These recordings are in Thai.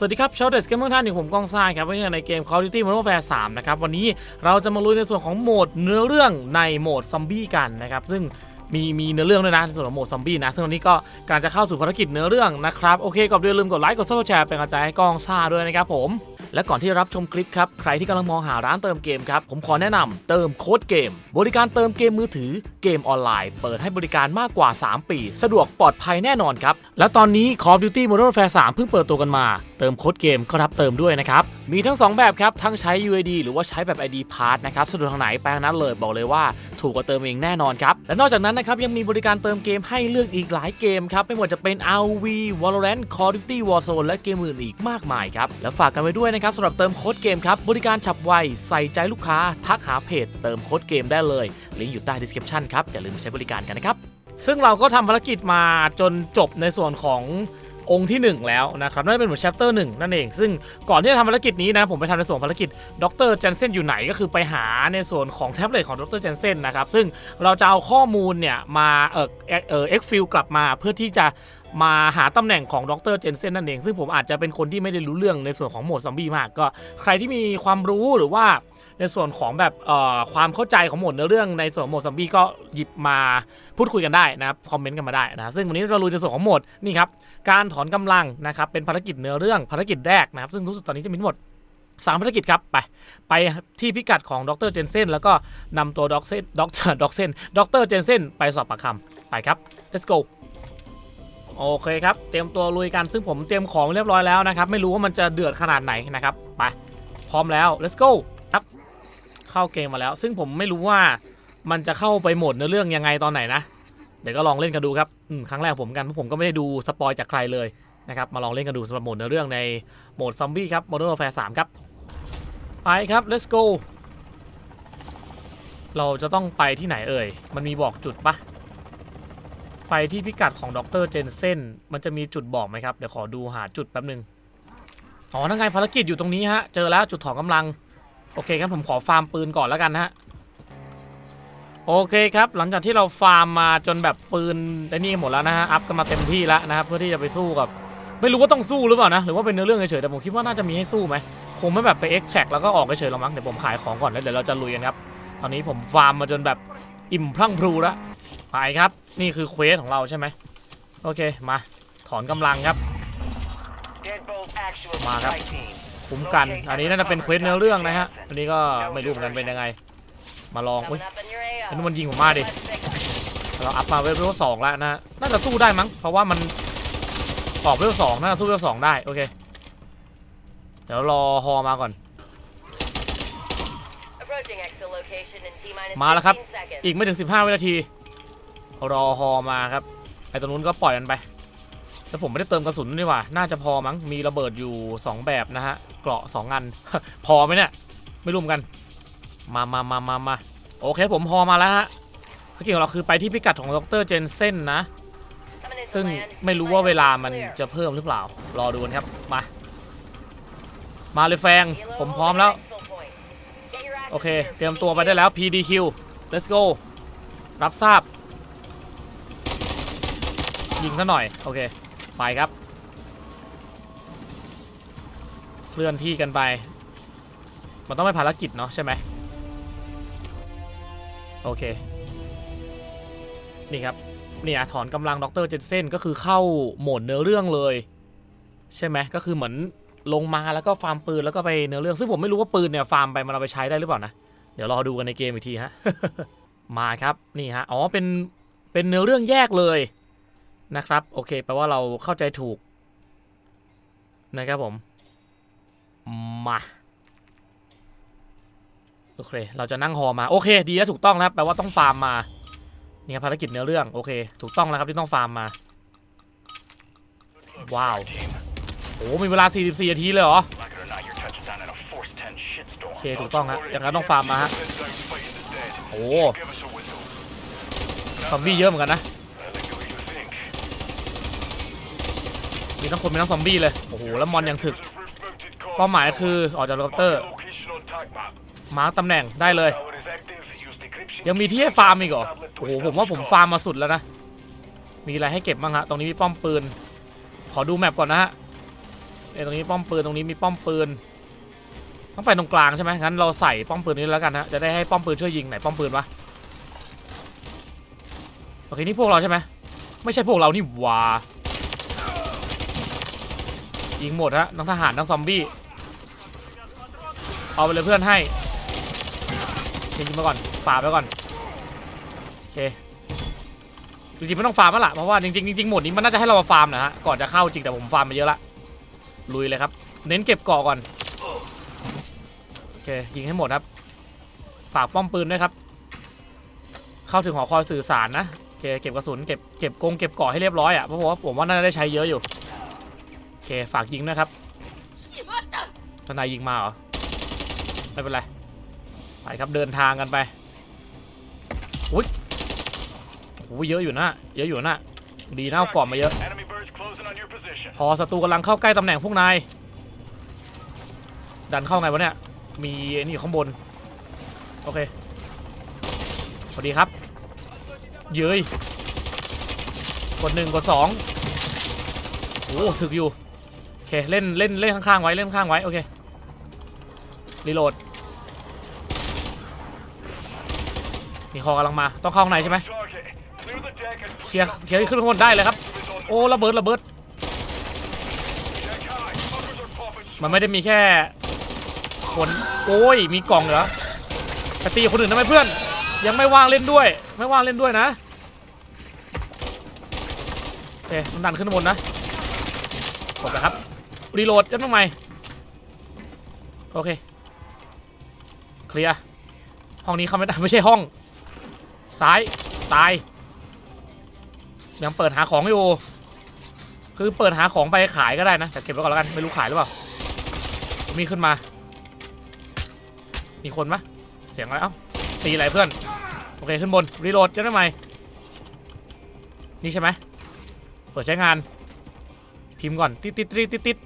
สวัสดีครับชาวเดสเกมเมอร์ท่านอยู่ผมกองทรายครับวันนี้ในเกม Call of Duty Modern Warfare 3นะครับวันนี้เราจะมาลุยในส่วนของโหมดเนื้อเรื่องในโหมดซอมบี้กันนะครับซึ่งมีมีเนื้อเรื่องด้วยนะในส่วนของโหมดซอมบี้นะซึ่งวันนี้ก็กำลังจะเข้าสู่ภารกิจเนื้อเรื่องนะครับโอเคก่อนอื่นอย่าลืมกดไลค์กดซับสไครต์เป็นกำลังใจให้กองซ่าด้วยนะครับผมและก่อนที่จะรับชมคลิปครับใครที่กำลังมองหาร้านเติมเกมครับผมขอแนะนำเติมโค้ดเกม บริการเติมเกมมือถือเกมออนไลน์ เปิดให้บริการมากกว่า 3 ปี สะดวกปลอดภัยแน่นอนครับและตอนนี้ Call of Duty Modern Warfare 3 เพิ่งเปิดตัวกันมา เติมโค้ดเกมก็รับเติมด้วยนะครับ มีทั้ง 2 แบบครับ ทั้งใช้ UID หรือว่าใช้แบบ ID Pass นะครับสะดวกทางไหนไปทางนั้นเลยบอกเลยว่าถูกกว่าเติมเองแน่นอนครับ และนอกจากนั้นนะครับยังมีบริการเติมเกมให้เลือกอีกหลายเกมครับ ไม่ว่าจะเป็น RV Valorant Call of Duty Warzone และเกมอื่นอีกมากมายครับและฝากกันไว้ด้วยนะครับสำหรับเติมโค้ดเกมครับบริการฉับไวใส่ใจลูกค้า ทักหาเพจ เติมโค้ดเกมได้เลยลิงก์อยู่ใต้ description ครับอย่าลืมใช้บริการกันนะครับซึ่งเราก็ทำภารกิจมาจนจบในส่วนของ องค์ที่ 1 แล้วนะครับนั่นเป็นเหมือน chapter 1นั่นเอง ซึ่งก่อนที่จะทำภารกิจนี้นะผมไปทำในส่วนภารกิจดรเจนเซนอยู่ไหนก็คือไปหาในส่วนของแท็บเล็ตของดรเจนเซนนะครับซึ่งเราจะเอาข้อมูลเนี่ยมาเออเออเอ็กฟิลกลับมาเพื่อที่จะ มาหาตำแหน่งของดรเจนเซนนั่นเอง ซึ่งผมอาจจะเป็นคนที่ไม่ได้รู้เรื่องในส่วนของโหมดซอมบี้มากก็ใครที่มีความรู้หรือว่าในส่วนของแบบความเข้าใจของโหมดเนื้อเรื่องในส่วนโหมดซอมบี้ก็หยิบมาพูดคุยกันได้นะครับคอมเมนต์กันมาได้นะซึ่งวันนี้เราลุยในส่วนของโหมดนี่ครับการถอนกำลังนะครับเป็นภารกิจเนื้อเรื่องภารกิจแรกนะครับซึ่งรู้สึกตอนนี้จะมีทั้งหมดสามภารกิจครับ ไป ไปที่พิกัดของดรเจนเซนแล้วก็นำตัวดรเซนดรดรเซนดรเจนเซนไปสอบปากคำไปครับ let's go โอเคครับ เตรียมตัวลุยกันซึ่งผมเตรียมของเรียบร้อยแล้วนะครับ ไม่รู้ว่ามันจะเดือดขนาดไหนนะครับ ไป พร้อมแล้ว let's go ครับ เข้าเกมมาแล้ว ซึ่งผมไม่รู้ว่ามันจะเข้าไปโหมดเนื้อเรื่องยังไงตอนไหนนะ เดี๋ยวก็ลองเล่นกันดูครับอืมครั้งแรกผมกันเพราะผมก็ไม่ได้ดูสปอยจากใครเลยนะครับ มาลองเล่นกันดูสำหรับโหมดเนื้อเรื่องในโหมดซอมบี้ครับ Modern Warfare 3 ครับ ไปครับ let's go เราจะต้องไปที่ไหนเอ่ย มันมีบอกจุดปะ ไปที่พิกัดของดรเจนเซนมันจะมีจุดบอกไหมครับ เดี๋ยวขอดูหาจุดแป๊บนึง อ๋อนั่นไงภารกิจอยู่ตรงนี้ฮะ เจอแล้วจุดถอนกำลัง โอเคครับผมขอฟาร์มปืนก่อนแล้วกันฮะ โอเคครับ หลังจากที่เราฟาร์มมาจนแบบปืนได้นี่หมดแล้วนะฮะ อัพกันมาเต็มที่แล้วนะครับ เพื่อที่จะไปสู้กับ ไม่รู้ว่าต้องสู้หรือเปล่านะ หรือว่าเป็นเนื้อเรื่องเฉยๆ แต่ผมคิดว่าน่าจะมีให้สู้ไหม คงไม่แบบไป extract แล้วก็ออกเฉยๆหรอกมั้ง เดี๋ยวผมขายของก่อนแล้วเดี๋ยวเราจะลุยกันครับ ตอนนี้ผมฟาร์มมาจนแบบอิ่มพรั่งพรูแล้ว ไปครับนี่คือเควสของเราใช่ไหมโอเคมาถอนกำลังครับ มาครับคุ้มกัน อันนี้น่าจะเป็นเควสเนื้อเรื่องนะฮะอันนี้ก็ไม่รู้เหมือนกันเป็นยังไง มาลองอุ้ยอัอันนนู้นู้นนมัมันนยิยิงงผผมมมามาดิดิเราอัพมาเวลสองแล้วนะน่าจะสู้ได้มั้งเพราะว่ามันออกเวลสองน่าจะสู้เวลสองได้โอเคเดี๋ยวรอฮอมาก่อน มามาแล้แล้ววคครัรับบอีกไม่ถึง 15 วินาที รอฮอมาครับไอ้ตรงนู้นก็ปล่อยมันไปแล้วผมไม่ได้เติมกระสุนนี่หว่า น่าจะพอมั้ง มีระเบิดอยู่ 2 แบบนะฮะ เกราะ2อัน พอไหมเนี่ย ไม่รู้เหมือนกัน มามามามามาโอเคผมฮอมาแล้วฮะภารกิจของเราคือไปที่พิกัดของดรเจนเซนนะ ซึ่งไม่รู้ว่าเวลามันจะเพิ่มหรือเปล่า รอดูนครับ มา มาเลยแฟง ผมพร้อมแล้ว โอเค เตรียมตัวไปได้แล้ว PDQ let's go รับทราบ ยิงซะหน่อย โอเค ไปครับ เคลื่อนที่กันไป มันต้องไปภารกิจเนาะใช่ไหมโอเค นี่ครับเนี่ยถอนกำลังดรเจนเซนก็คือเข้าโหมดเนื้อเรื่องเลย ใช่ไหมก็คือเหมือนลงมาแล้วก็ฟาร์มปืนแล้วก็ไปเนื้อเรื่อง ซึ่งผมไม่รู้ว่าปืนเนี่ยฟาร์มไปมันเอาไปใช้ได้หรือเปล่านะ เดี๋ยวรอดูกันในเกมอีกทีฮะ มาครับนี่ฮะ อ๋อเป็นเป็นเนื้อเรื่องแยกเลย นะครับ โอเคแปลว่าเราเข้าใจถูก นะครับผม มาโอเค เราจะนั่งฮอมา โอเค ดีแล้วถูกต้องนะครับแปลว่าต้องฟาร์มมานี่ครับภารกิจเนื้อเรื่อง โอเค ถูกต้องแล้วครับที่ต้องฟาร์มมา ว้าว โอ้มีเวลา 44นาทีเลยเหรอ โอเค ถูกต้องฮะ อย่างนั้นต้องฟาร์มมาฮะ โอ้ซอมบี้เยอะเหมือนกันนะ มีทั้งคนมีทั้งซอมบี้เลย โอ้โห แล้วมอนยังถึก เป้าหมายคือออกจากเฮลิคอปเตอร์ มาร์คตำแหน่งได้เลย ยังมีที่ให้ฟาร์มอีกเหรอ โอ้โห ผมว่าผมฟาร์มมาสุดแล้วนะ มีอะไรให้เก็บบ้างฮะ ตรงนี้มีป้อมปืน ขอดูแมปก่อนนะฮะเอ้ตรงนี้ป้อมปืน ตรงนี้มีป้อมปืน ต้องไปตรงกลางใช่ไหมงั้นเราใส่ป้อมปืนนี้แล้วกันนะจะได้ให้ป้อมปืนช่วยยิงไหนป้อมปืนวะ โอเค นี่พวกเราใช่ไหม ไม่ใช่พวกเรานี่หว่า ยิงหมดฮะทั้งทหารทั้งซอมบี้เอาไปเลยเพื่อนให้ยิงมาก่อนฝ่าไปก่อนโอเคจริงๆไม่ต้องฟาร์มแล้วล่ะเพราะว่าจริงๆจริงๆหมดนี้มันน่าจะให้เรามาฟาร์มนะฮะก่อนจะเข้าจริงแต่ผมฟาร์มมาเยอะละลุยเลยครับ เน้นเก็บเกาะก่อนโอเคยิงให้หมดครับ ฝากป้อมปืนด้วยครับ เข้าถึงหอคอยสื่อสารนะโอเคเก็บกระสุนเก็บเก็บกงเก็บเกาะให้เรียบร้อยอะเพราะว่าผมว่าน่าจะได้ใช้เยอะอยู่ เคฝากยิงนะครับทนายยิงมาเหรอ ไม่เป็นไร ไปครับเดินทางกันไปอุ้ยโอ้ยเยอะอยู่นะ เยอะอยู่นะ ดีนะเอาเกาะมมาเยอะ พอศัตรูกำลังเข้าใกล้ตำแหน่งพวกนาย ดันเข้าไงวะเนี่ย มีไอ้นี่อยู่ข้างบน โอเคสวัสดีครับ เย้ย กดหนึ่งกดสองโอ้ถึกอยู่ เคเล่นเล่นเล่นข้างๆไว้เล่นข้างๆไว้โอเครีโหลดมีคอกำลังมาต้องเข้าข้างในใช่ไหมเคลียร์เคลียร์ขึ้นข้างบนได้เลยครับ โอ้ระเบิดระเบิด มันไม่ได้มีแค่คนโอ้ยมีกล่องเหรอไปตีคนอื่นทำไมเพื่อน ยังไม่ว่างเล่นด้วย ไม่ว่างเล่นด้วยนะโอเคมันดันขึ้นบนนะกดนะครับ รีโหลดยัดมาใหม่โอเคเคลียร์ห้องนี้เขาไม่ได้ไม่ใช่ห้อง ซ้ายตาย ยังเปิดหาของอยู่ คือเปิดหาของไปขายก็ได้นะแต่เก็บไว้ก่อนแล้วกันไม่รู้ขายหรือเปล่ามีขึ้นมา มีคนปะเสียงอะไรเอ้าตีอะไรเพื่อนโอเคขึ้นบนรีโหลดจะได้ไหมนี่ใช่ไหมเปิดใช้งานพิมพ์ก่อนติดติดติดติดติด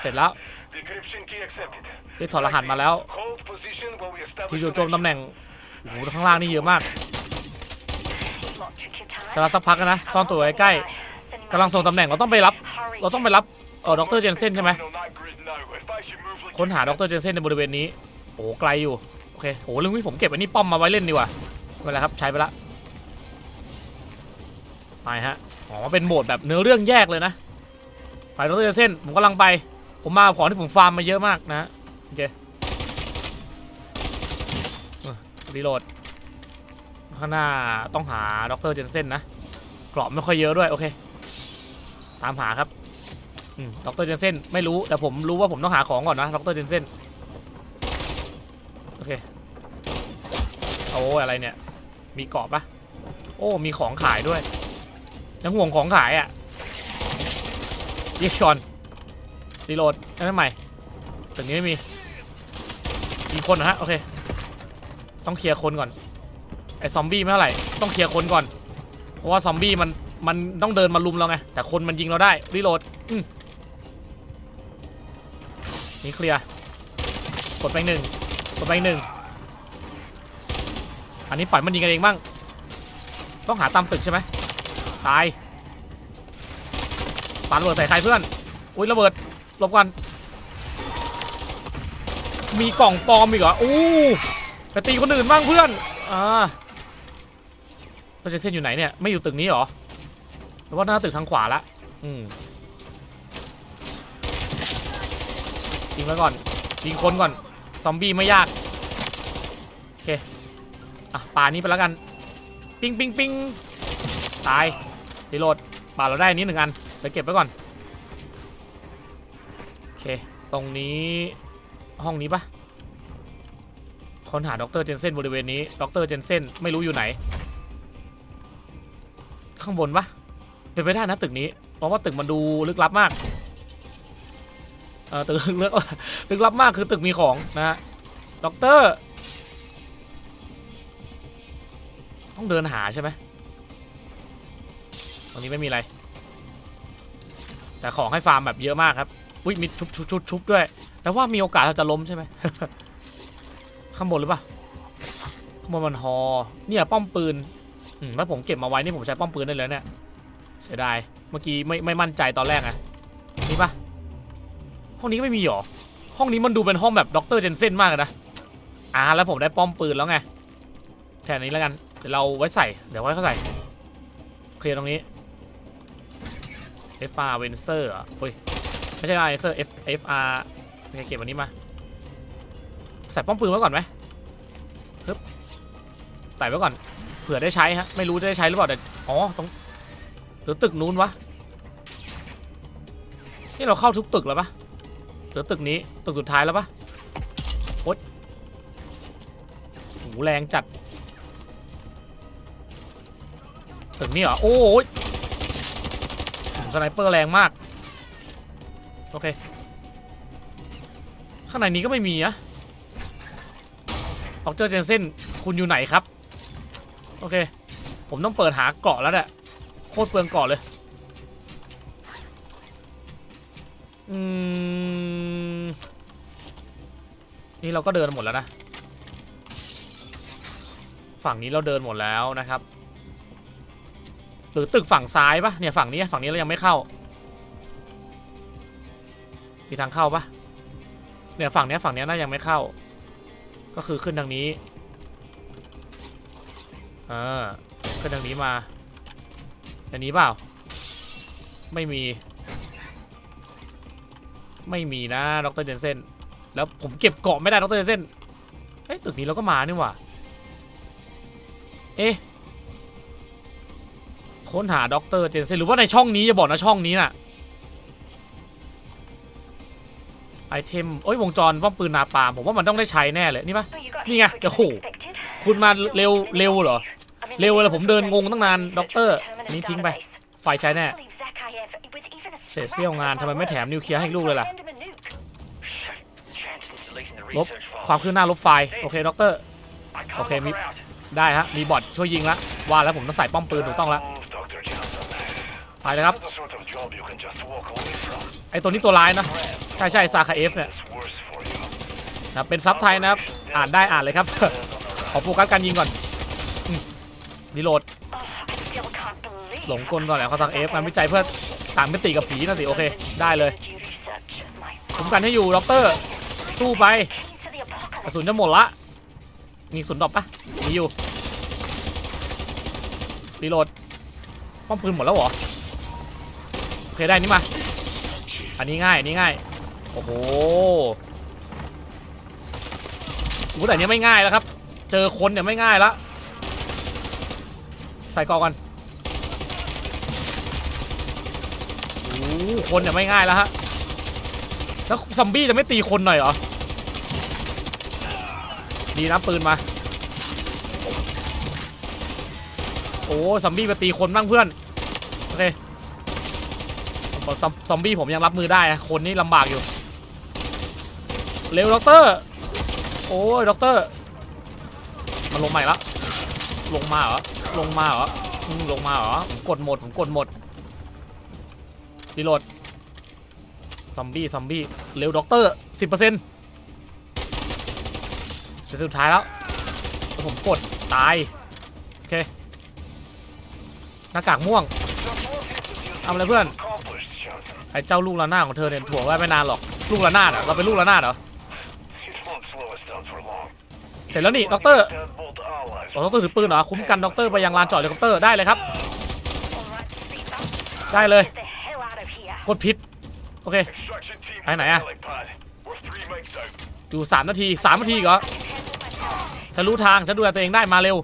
เสร็จแล้ว Decryption key accepted. ได้ถอดรหัสมาแล้ว Hold position while we establish ที่อยู่โจม connection. ตำแหน่งโอ้โหข้างล่างนี่เยอะมากจะรับสักพักนะซ่อนตัวไว้ใกล้กำลังส่งตำแหน่งเราต้องไปรับ เราต้องไปรับเออดรเจนเซนใช่ไหม On that grid now. Advise you move like ค้นหาดรเจนเซนในบริเวณนี้โอ้โหไกลอยู่โอเคโอ้โหเรื่องนี้ผมเก็บอันนี้ป้อมมาไว้เล่นดีกว่าไม่เป็นไรครับใช้ไปละไปฮะอ๋อเป็นโหมดแบบเนื้อเรื่องแยกเลยนะไปดรเจนเซนผมกำลังไป ผมมาของที่ผมฟาร์มมาเยอะมากนะโอเครีโหลดข้างหน้าต้องหาด็อกเตอร์เจนเซนนะกราะไม่ค่อยเยอะด้วยโอเค ตามหาครับด็อืมดรเจนเซนไม่รู้แต่ผมรู้ว่าผมต้องหาของก่อนนะด็อกเตอร์เจนเซนโอเคโอ้อะไรเนี่ย มีเกาะปะโอ้มีของขายด้วยยังห่วงของขายอะเรียชอน รีโหลดนั่นใหม่ตึกนี้ไม่มีมีคนนะฮะ โอเค ต้องเคลียร์คนก่อน ไอ้ซอมบี้ไม่เท่าไหร่ ต้องเคลียร์คนก่อน เพราะว่าซอมบี้มัน มันต้องเดินมาลุมเราไง แต่คนมันยิงเราได้ รีโหลดอืมนี่เคลียร์ กดไปหนึ่ง กดไปหนึ่ง อันนี้ปล่อยมันยิงกันเองบ้าง ต้องหาตามตึกใช่ไหม ตายปาระเบิดใส่ใครเพื่อน อุ้ยระเบิด ลบก่อนมีกล่องปลอมอีกเหรออู้ไปตีคนอื่นบ้างเพื่อน อ่าเราจะเส้นอยู่ไหนเนี่ย ไม่อยู่ตึกนี้เหรอหรือว่าหน้าตึกทางขวาละ อืมยิงไว้ก่อนยิงคนก่อน ซอมบี้ไม่ยาก โอเค อะป่านี้ไปแล้วกัน ปิ้งปิ้งปิ้งตายรีโหลดป่าเราได้อันนี้หนึ่งอันเดี๋ยวเก็บไว้ก่อน เค ตรงนี้ห้องนี้ปะค้นหาดรเจนเซนบริเวณนี้ดรเจนเซนไม่รู้อยู่ไหน ข้างบนปะเป็นไปได้นะตึกนี้ เพราะว่าตึกมันดูลึกลับมาก เออตึกลึกลึกลับมากคือตึกมีของนะฮะด็อกเตอร์ ต้องเดินหาใช่ไหมตรงนี้ไม่มีอะไร แต่ของให้ฟาร์มแบบเยอะมากครับ อุ้ยมีชุบชุบชุบชุบด้วย แต่ว่ามีโอกาสเราจะล้มใช่ไหมข้างบนหรือเปล่าข้างบนมันฮอเนี่ยป้อมปืนถ้าผมเก็บมาไว้นี่ผมใช้ป้อมปืนได้เลยเนี่ยเสียดายเมื่อกี้ไม่ไม่มั่นใจตอนแรกไงนี่ปะห้องนี้ก็ไม่มีหรอห้องนี้มันดูเป็นห้องแบบด็อกเตอร์เจนเซนมากเลยนะอ่าแล้วผมได้ป้อมปืนแล้วไงแค่นี้แล้วกันเดี๋ยวเราไว้ใส่เดี๋ยวไว้เขาใส่เคลียร์ตรงนี้ FR v e n c e r อะเฮ้ย ไม่ใช่ v e n c e r F FR เนี่ยเก็บอันนี้มา ใส่ป้อมปืนไว้ก่อนไหมปึ๊บใส่ไว้ก่อน เผื่อได้ใช้ฮะ ไม่รู้จะได้ใช้หรือเปล่าแต่ อ๋อตรงหรือตึกนู้นวะ นี่เราเข้าทุกตึกแล้วปะเหลือตึกนี้ ตึกสุดท้ายแล้วปะโอ๊ยโหแรงจัด ตึกนี้เหรอ โอ้ยสไนเปอร์แรงมาก โอเค ข้างในนี้ก็ไม่มีนะออกเจอเจนเซนคุณอยู่ไหนครับ โอเค ผมต้องเปิดหาเกาะแล้วแหละโคตรเปลืองเกาะเลย อืม นี่เราก็เดินหมดแล้วนะ ฝั่งนี้เราเดินหมดแล้วนะครับ หรือตึกฝั่งซ้ายปะเนี่ยฝั่งนี้ฝั่งนี้เรายังไม่เข้า มีทางเข้าปะเนี่ยฝั่งเนี้ยฝั่งเนี้ยน่ายังไม่เข้า ก็คือขึ้นทางนี้เออขึ้นทางนี้มาอันนี้เปล่า ไม่มี ไม่มีนะดรเจนเซนแล้วผมเก็บเกาะไม่ได้ดรเจนเซนเอ้ยตึกนี้เราก็มานี่หว่า เอ๊ะค้นหาดรเจนเซนหรือว่าในช่องนี้จะบอกนะช่องนี้น่ะ ไอเทมโอ้ยวงจรป้อมปืนนาปาล์มผมว่ามันต้องได้ใช้แน่เลยนี่ปะนี่ไงโอ้โหคุณมาเร็วเร็วเหรอ เร็วเลยผมเดินงงตั้งนานด็อกเตอร์อันนี้ทิ้งไปไฟใช้แน่เศษเสี้ยวงานทำไมไม่แถมนิวเคลียร์ให้อีกลูกเลยล่ะลบความคืบหน้าลบไฟล์โอเคด็อกเตอร์โอเคมีได้ฮะมีบอทช่วยยิงละว่าแล้วผมต้องใส่ป้อมปืนถูกต้องละไปเลยครับไอตัวนี้ตัวร้ายนะ ใช่ใช่ซาคาเอฟเนี่ยนะเป็นซับไทยนะครับ อ่านได้อ่านเลยครับ ขอโฟกัสการยิงก่อนอืมรีโหลดหลงกลก่อนแหละเขาสั่งเอฟงานวิจัยเพื่อต่างมิติกับผีนะสิ โอเค ได้เลยคุ้มกันให้อยู่ด็อกเตอร์ สู้ไปกระสุนจะหมดละ มีสุนดอปปะมีอยู่รีโหลดป้อมปืนหมดแล้วเหรอ โอเค ได้นี่มา อันนี้ง่ายอันนี้ง่าย โอ้โหโอ้แต่อันนี้ไม่ง่ายแล้วครับ เจอคนเนี่ยไม่ง่ายละใส่กอก่อนโอ้คนเนี่ยไม่ง่ายแล้วฮะ แล้วซอมบี้จะไม่ตีคนหน่อยเหรอ ดีนะปืนมา โอ้ซอมบี้มาตีคนบ้างเพื่อน โอเคซอมซอมบี้ผมยังรับมือได้ คนนี่ลำบากอยู่ เร็วด็อกเตอร์ โอ้ยด็อกเตอร์ มันลงใหม่ละ ลงมาเหรอ ลงมาเหรออืมลงมาเหรอ ผมกดหมด ผมกดหมดรีโหลด ซอมบี้ ซอมบี้ เร็วด็อกเตอร์สิบเปอร์เซ็นต์สุดท้ายแล้ว ผมกดตาย โอเค หน้ากากม่วง ทำอะไรเพื่อน ไอ้เจ้าลูกระนาดของเธอเนี่ยถ่วงไว้ไม่นานหรอก ลูกระนาดอะเราเป็นลูกระนาดเหรอ เสร็จแล้วนี่ด็อกเตอร์อ๋อด็อกเตอร์ถือปืนเหรอคุ้มกันด็อกเตอร์ไปยังลานจอดเฮลิคอปเตอร์ได้เลยครับ ได้เลยกดผิดโอเคไปไหนอะอยู่สามนาทีสามนาทีกเหรอฉันรู้ทางฉันดูแลตัวเองได้มาเร็ว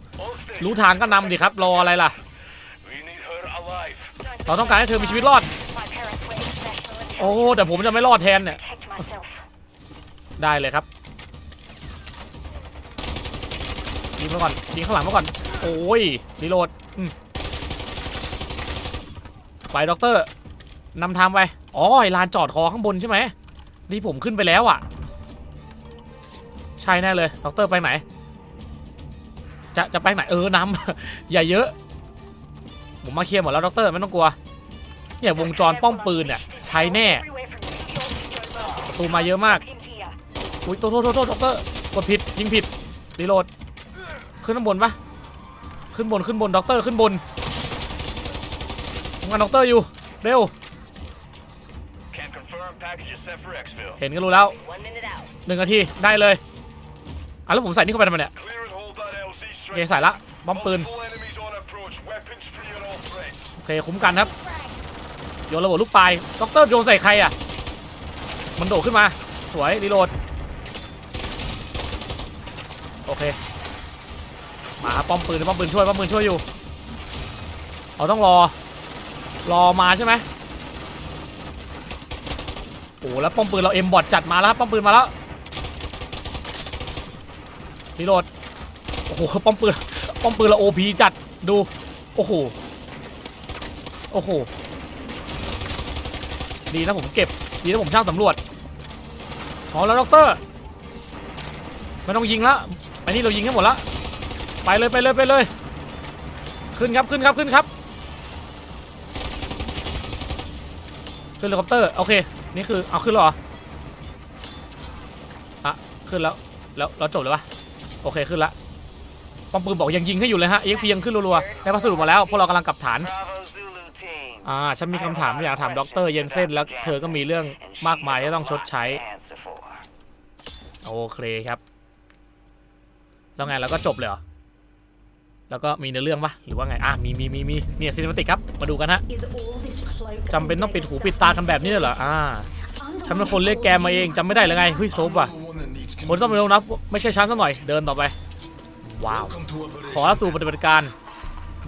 รู้ทางก็นำดิครับรออะไรล่ะเราต้องการให้เธอมีชีวิตรอด โอ้แต่ผมจะไม่รอดแทนเนี่ยได้เลยครับ ยิงมาก่อนยิงข้างหลังมาก่อน โอ้ยรีโหลดไปด็อกเตอร์นำทางไป อ๋อไอลานจอดคอข้างบนใช่ไหมนี่ผมขึ้นไปแล้วอะ ใช่แน่เลยด็อกเตอร์ไปไหน จะจะไปไหนเออนำอย่าเยอะ ผมมาเคลียร์หมดแล้วด็อกเตอร์ไม่ต้องกลัว เนี่ยวงจรป้อมปืนเนี่ยใช้แน่ประตูมาเยอะมากอุ้ยโทษโทษโทษโทษด็อกเตอร์กดผิดยิงผิดรีโหลด ขึ้นข้างบนปะขึ้นบนขึ้นบนด็อกเตอร์ขึ้นบนทำงานด็อกเตอร์อยู่เร็ว package is set for exfil. เห็นก็รู้แล้ว One minute out. หนึ่งนาทีได้เลยอะแล้วผมใส่นี่เข้าไปทำไมเนี่ย Clear and hold that LZ โอเค straight. ใส่ละบอมปืน Multiple enemies on approach. Weapons free on all threats. โอเคคุ้มกันครับโยนระเบิดลูกปลายด็อกเตอร์โยนใส่ใครอะมันโดดขึ้นมา สวยรีโหลด โอเค มาครับป้อมปืนป้อมปืนช่วยป้อมปืนช่วยอยู่เราต้องรอ รอมาใช่ไหมโอ้แล้วป้อมปืนเราเอ็มบอทจัดมาแล้วป้อมปืนมาแล้วรีโหลดโอ้โหป้อมปืนป้อมปืนเราโอพีจัดดูโอ้โหโอ้โหดีนะผมเก็บดีนะผมช่างสำรวจพอแล้วด็อกเตอร์ไม่ต้องยิงละไปนี่เรายิงให้หมดละ ไปเลยไปเลยไปเลย ขึ้นครับขึ้นครับขึ้นครับ ขึ้นเฮลิคอปเตอร์โอเค นี่คือเอาขึ้นหรออะขึ้นแล้วแล้วเราจบเลยปะโอเคขึ้นละป้อมปืนบอกยังยิงให้อยู่เลยฮะเอ็กพียังขึ้นรัวๆได้พัสดุมาแล้วพวกเรากำลังกลับฐานอ่าฉันมีคำถามอยากถามด็อกเตอร์เยนเซนแล้วเธอก็มีเรื่องมากมายที่ต้องชดใช้ โอเคครับ แล้วไงเราก็จบเลยเหรอ แล้วก็มีเนื้อเรื่องปะหรือว่าไง อะ มีมีมีมีเนี่ยซีนิมติกครับ มาดูกันฮะจำเป็นต้องปิดหูปิดตากันแบบนี้เลยเหรอ อ่า ฉันเป็นคนเรียกแกมาเองจำไม่ได้เลยไงเฮ้ยโซฟว่ะคนต้องไปลงนะไม่ใช่ฉันซะหน่อย เดินต่อไป ว้าว ขอสู่ปฏิบัติการ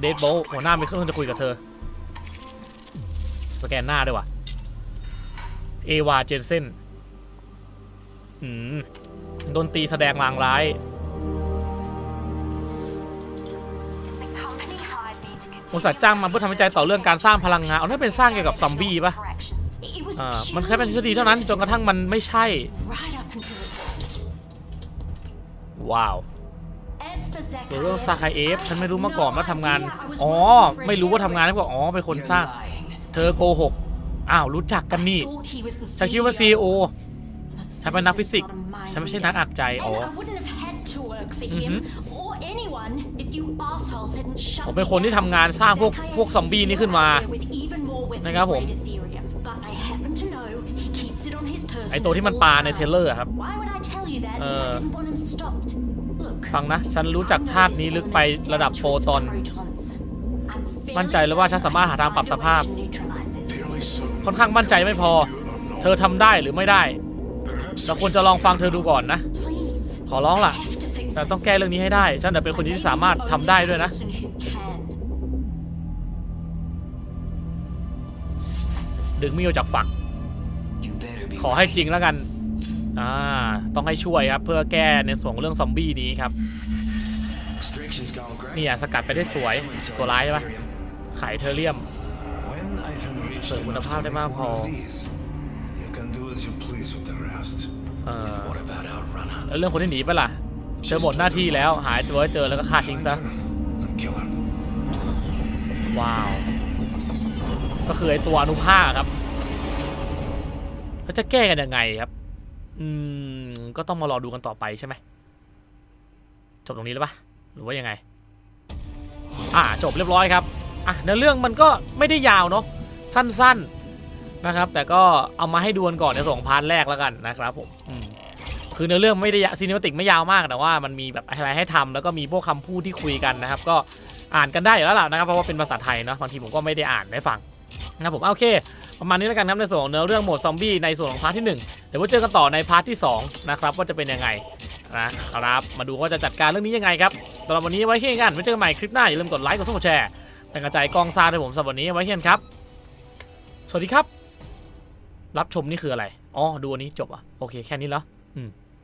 เดดโบหัวหน้ามีเครื่องจะคุยกับเธอ สแกนหน้าด้วยว่ะ เอวาเจนเซนอืม ดนตรีแสดงลางร้าย บริษัทจ้างมาเพื่อทำวิจัยต่อเรื่องการสร้างพลังงาน เอานั่นเป็นสร้างเกี่ยวกับซอมบี้ปะอ่ามันแค่เป็นทฤษฎีเท่านั้นจนกระทั่งมันไม่ใช่ ว้าวหรือเรื่องซาคาเอฟฉันไม่รู้มาก่อนว่าทำงาน อ๋อ ไม่รู้ว่าทำงานให้พวกอ๋อเป็นคนสร้าง เธอโกหก อ้าว รู้จักกันนี่ฉันคิดว่า CEO ฉันเป็นนักฟิสิกส์ฉันไม่ใช่นักอัดใจ อ๋อ ผมเป็นคนที่ทำงานสร้างพวกพวกซอมบี้นี่ขึ้นมา นะครับผม ไอ้ตัวที่มันปาในเทรลเลอร์อะครับเออฟังนะ ฉันรู้จักธาตุนี้ลึกไประดับโฟตอน มั่นใจแล้วว่าฉันสามารถหาทางปรับสภาพ ค่อนข้างมั่นใจไม่พอ เธอทำได้หรือไม่ได้ เราควรจะลองฟังเธอดูก่อนนะ ขอร้องล่ะ แต่ต้องแก้เรื่องนี้ให้ได้ ฉันจะเป็นคนที่สามารถทำได้ด้วยนะ ดึงมีออกจากฝั่งขอให้จริงแล้วกัน อ่า ต้องให้ช่วยครับ เพื่อแก้ในส่วนเรื่องซอมบี้นี้ครับ นี่อะสกัดไปได้สวย ตัวร้ายใช่ปะไขเทอเรียมเสริมคุณภาพได้มากพอเออแล้วเรื่องคนที่หนีไปล่ะ เจอหมดหน้าที่แล้วหายตัวให้เจอแล้วก็ฆ่าทิ้งซะ ว้าว ก็คือไอตัวอนุภาคครับแล้วจะแก้กันยังไงครับ อืม ก็ต้องมารอดูกันต่อไปใช่ไหมจบตรงนี้แล้วปะหรือว่ายังไง อ่าจบเรียบร้อยครับอะในเรื่องมันก็ไม่ได้ยาวเนาะสั้นๆนะครับ แต่ก็เอามาให้ดูกันก่อนในสองพาร์ทแรกแล้วกันนะครับผมอืม คือในเรื่องไม่ได้ซีนิมติกไม่ยาวมากแต่ว่ามันมีแบบอะไรให้ทำแล้วก็มีพวกคำพูดที่คุยกันนะครับ ก็อ่านกันได้อยู่แล้วล่ะนะครับเพราะว่าเป็นภาษาไทยเนาะบางทีผมก็ไม่ได้อ่านได้ฟังนะผมโอเค ประมาณนี้แล้วกันครับในส่วนของเนื้อเรื่องโหมดซอมบี้ในส่วนของพาร์ทที่1เดี๋ยวไว้เจอกันต่อในพาร์ทที่2นะครับว่าจะเป็นยังไงนะครับมาดูว่าจะจัดการเรื่องนี้ยังไงครับสำหรับวันนี้ไว้แค่นี้กันไว้เจอกันใหม่คลิปหน้าอย่าลืมกดไลค์กดซับสไครต์แชร์เป็นกำลังใจกองซาให้ผมสำหรับวันนี้ไว้แค่นี้ครับ สวัสดีครับ รับชมนี่คืออะไรอ๋อดูอันนี้จบอะโอเคแค่นี้แล้วอืม